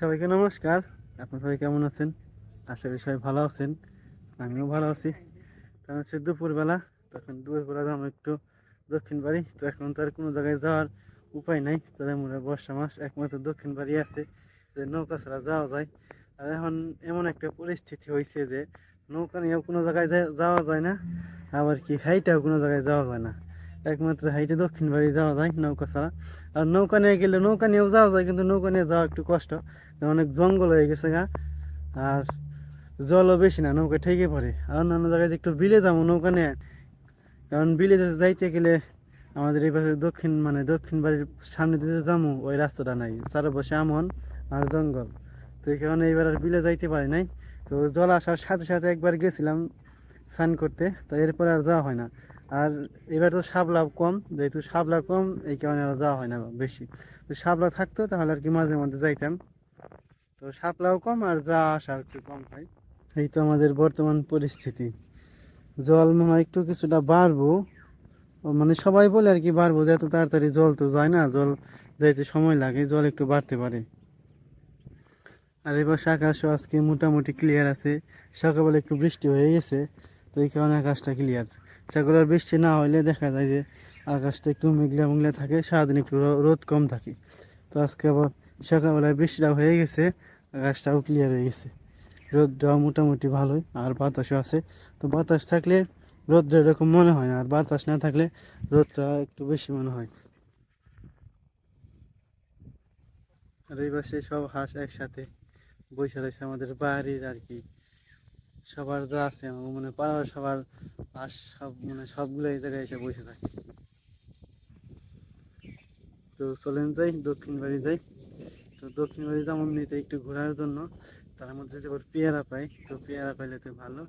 সবাইকে নমস্কার। আপনার সবাই কেমন আছেন? আশা করি সবাই ভালো আছেন। আমিও ভালো আছি। কারণ হচ্ছে দুপুরবেলা, তখন দুপুরবেলা যাব একটু দক্ষিণ বাড়ি, তো এখন তো আর কোনো জায়গায় যাওয়ার উপায় নাই। তাদের মনে বর্ষা মাস, একমাত্র দক্ষিণ বাড়ি আছে, যে নৌকা ছাড়া যাওয়া যায়। আর এখন এমন একটা পরিস্থিতি হয়েছে যে, নৌকা নিয়েও কোনো জায়গায় যাওয়া যায় না, আবার কি হাইটাও কোনো জায়গায় যাওয়া যায় না। একমাত্র হাইটে দক্ষিণ বাড়ি যাওয়া যায় নৌকা ছাড়া। আর নৌকা নিয়ে গেলে নৌকা নিয়েও যাওয়া যায়, কিন্তু নৌকা নিয়ে যাওয়া একটু কষ্ট। অনেক জঙ্গল হয়ে গেছে গা, আর জলও বেশি না, নৌকা ঠেকে পড়ে। আর অন্যান্য জায়গায় একটু বিলে যাব নৌকা নিয়ে, কারণ বিলে যাইতে গেলে আমাদের এই পাশে দক্ষিণ মানে দক্ষিণ বাড়ির সামনে দিতে যাব, ওই রাস্তাটা নাই। চারপাশে আমন আর জঙ্গল। তো এই কারণে এইবার আর বিলে যাইতে পারি নাই। তো জল আসার সাথে সাথে একবার গেছিলাম স্নান করতে, তো এরপর আর যাওয়া হয় না। আর এবার তো সাবলা কম, যেহেতু সাবলা কম, এই কারণে আর যাওয়া হয় না বেশি। তো সাবলা থাকতো, তাহলে আর কি মাঝে মধ্যে যাইতাম। তো সাপলাও কম আর যা আসা একটু কম হয়। এই তো আমাদের বর্তমান পরিস্থিতি। জল মনে হয় একটু কিছুটা বাড়বো। মানে সবাই বলে আর কি বাড়বো যে এত তাড়াতাড়ি জল তো যায় না, জল যাইতে সময় লাগে, জল একটু বাড়তে পারে। আর এবার আকাশও আজকে মোটামুটি ক্লিয়ার আছে। সকালবেলা একটু বৃষ্টি হয়ে গেছে, তো এই কারণে আকাশটা ক্লিয়ার সকালের বৃষ্টি না হলে দেখা যায় যে আকাশটা একটু মেঘলা মেঘলা থাকে, সারাদিন একটু রোদ কম থাকে। তো আজকে আবার সকালবেলায় বৃষ্টিটা হয়ে গেছে, আকাশটাও ক্লিয়ার হয়ে গেছে। রোদটাও মোটামুটি ভালোই, আর বাতাসও আছে। তো বাতাস থাকলে রোদটা এরকম মনে হয় না, আর বাতাস না থাকলে রোদটা একটু বেশি মনে হয়। আর এই পাশে সব হাঁস একসাথে রয়েছে আমাদের বাড়ির আর কি। সবার যা আছে মানে পাড়ার সবার হাঁস সব মানে সবগুলো এই জায়গায় এসে বসে থাকে। তো চলেন যাই, দক্ষিণ বাড়ি যাই। তো দক্ষিণ বাড়ি যেমন নিতে একটু ঘোরার জন্য, তার মধ্যে যদি আবার পেয়ারা পাই, তো পেয়ারা পাইলে তো ভালো,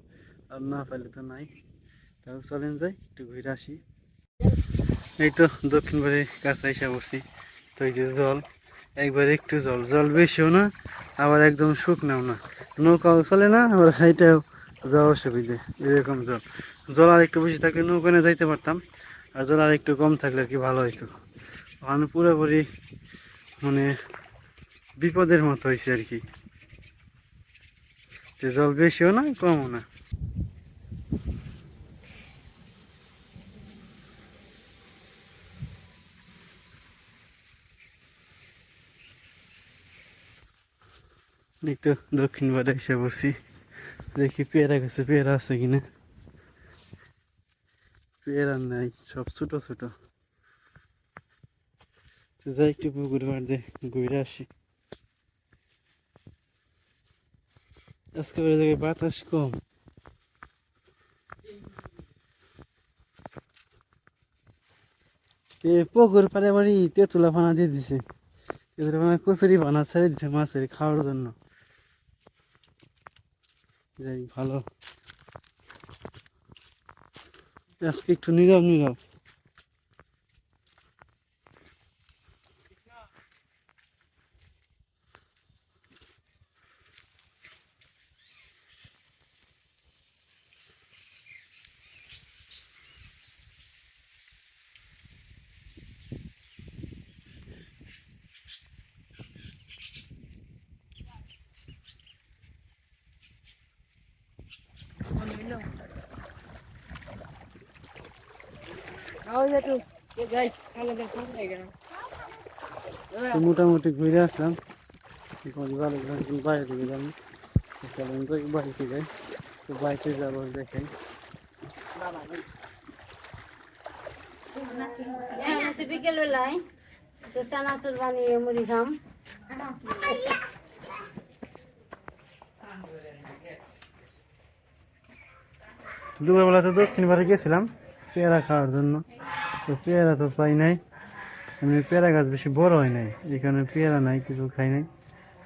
আর না পাইলে তো নাই। তাও চলেন যাই, একটু ঘুরে আসি। এই তো দক্ষিণ বাড়ির কাছে এসে বসছি তো এই যে জল। একবার একটু জল জল বেশিও না, আবার একদম শুকনাও না। নৌকাও চলে না, আবার হাইটাও যাওয়া অসুবিধে, এরকম জল। জল আর একটু বেশি থাকলে নৌকা নিয়ে যাইতে পারতাম, আর জল আর একটু কম থাকলে আর কি ভালো হইতো। আমি পুরোপুরি মানে বিপদের মতো হয়েছে আর কি। জল বেশিও না, কমও না। এই তো দক্ষিণ বাড়ি এসে বসছি দেখি পেয়ারা গেছে পেয়ারা আছে কিনা। পেয়ারা নাই, সব ছোট ছোট। যাই একটু পুকুর পাড়ে ঘুরে আসি। আজকে বেড়ে দেখে বাতাস কম। এ পুকুর পাড়ে বাড়ি তেঁতুলা ফানা দিয়ে দিছে। তেঁতুলা ফানা কচুরি বানা ছেড়ে দিছে মাছের খাওয়ার জন্য। যাই ভালো। আজকে একটু নীরব নীরব। মোটামুটি ঘুরে আসলাম ভালো বাইরে দিকে যাব চলেন তো বাড়িতে যাই তো বাড়িতে যাব দেখাই বিকেল বেলায় তো চানাচুর বানিয়ে মুড়ি খাম দুপুরবেলা তো বাড়ি গেছিলাম পেয়ারা খাওয়ার জন্য। তো পেয়ারা তো পাই নাই। আমি পেয়ারা গাছ বেশি বড় হয় নাই এখানে পেয়ারা নাই, কিছু খাই নাই।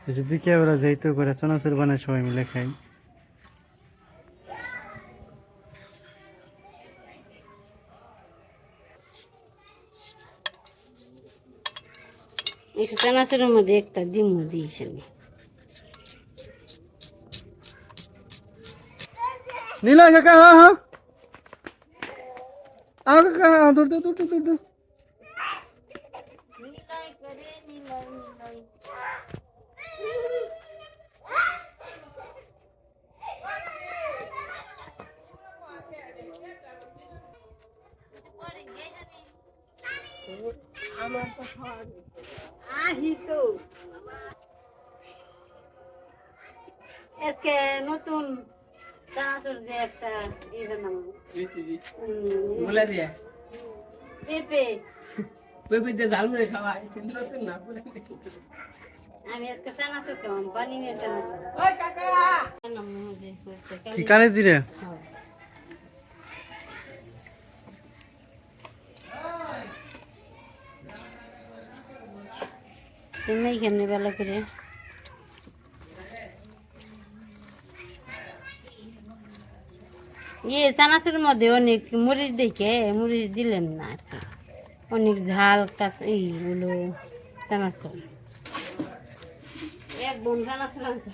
কিছু বিকেলবেলা তো করে চানাচুর বানায় সবাই মিলে খাই। একটু চানাচুরের মধ্যে একটা ডিমও দিয়েছি আমি। নীলা কাকা হ্যাঁ হ্যাঁ আও কাকা হ্যাঁ দূর দূর দূর দূর দূর নতুন চানাচুর যে একটা ই বানাবো বলে দিয়ে পেঁপে পেঁপে দিয়ে ঝাল মুড়ি খাওয়াই না আমি আজকে চানাচুর খাওয়াম পানি নিয়ে চানাচুর ওই কাকা বানাবো যে করতে, কি কানে জিরে হ্যাঁ। তুমি এখানে ভালো করে ইয়ে চানাচুরের মধ্যে অনেক মরিচ দেখে মরিচ দিলেন না আর কি। অনেক ঝাল কাঁচা এই হলো চানাচুর। এক বোন চানাচুর আনছে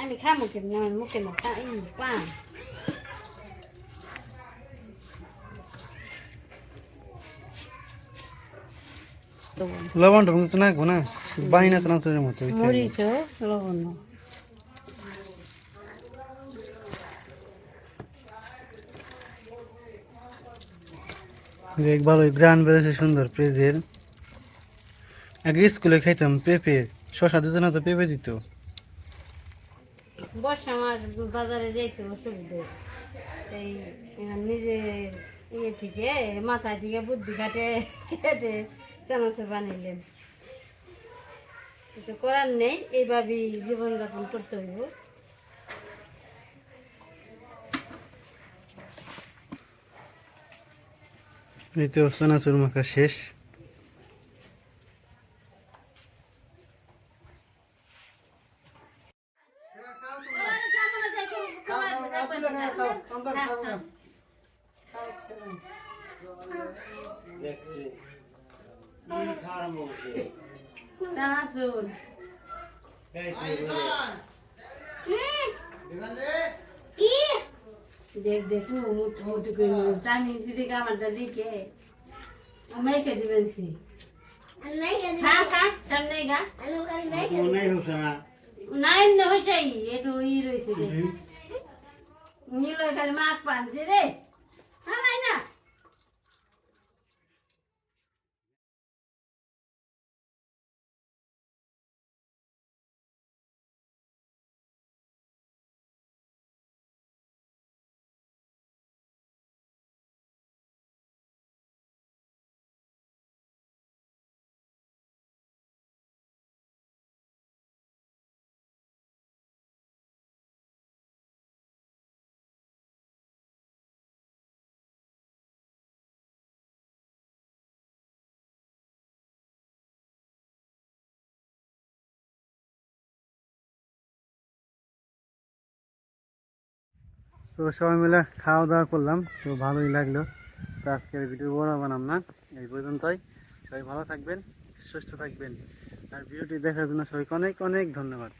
আমি খামো কেমন? আমার মুখে না পান। লবণটা কিছু না বাহিনা চানাচুরের মতো মরিচ লবণ দেখ ভালো গ্রান বেড়েছে সুন্দর পেঁয়াজের আগে স্কুলে খাইতাম পেঁপে, শশা দিত না তো পেঁপে দিত। বর্ষা বাজারে এই ইয়ে থেকে থেকে বুদ্ধি কাটে কেটে কিছু করার নেই, এইভাবেই জীবনযাপন করতে হইব। এই তো চানাচুর মাখা শেষ। চানাচুর দেখ দেখু মুঠো মুঠো করে চামি সিদিকে আমারটা দিকে মেখে দিবেন সি হ্যাঁ খা সামনে খা নাই না। হয়েছে একটু ই রয়েছে রে নীল খালি মাছ পানছে রে। তো সবাই মিলে খাওয়া দাওয়া করলাম, তো ভালোই লাগল। তো আজকের ভিডিও বড় বানাম না, এই পর্যন্তই। সবাই ভালো থাকবেন, সুস্থ থাকবেন। আর ভিডিওটি দেখার জন্য সবাইকে অনেক অনেক ধন্যবাদ।